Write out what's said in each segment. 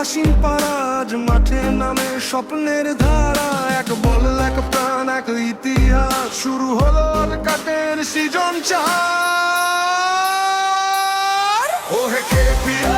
আসীন পারাজ, মাঠে নামে স্বপ্নের ধারা। এক বল, এক প্রাণ, এক ইতিহাস। শুরু হলো কাটের সৃজন চার। ওহে কেপিএল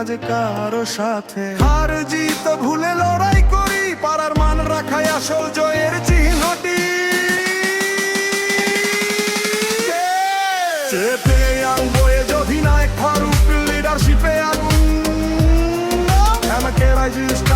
আজ কারও সাথে। হার জিত ভুলে লড়াই করি, পাড়ার মান রাখাই আসল জয়ের চিহ্নটি। চেপে আনব যদি যদি এক ফারুক লিডারশিপে আগুন। আমাকে রাজিস্টার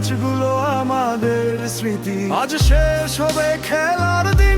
ম্যাচগুলো আমাদের স্মৃতি। আজ শেষ হবে খেলার দিন।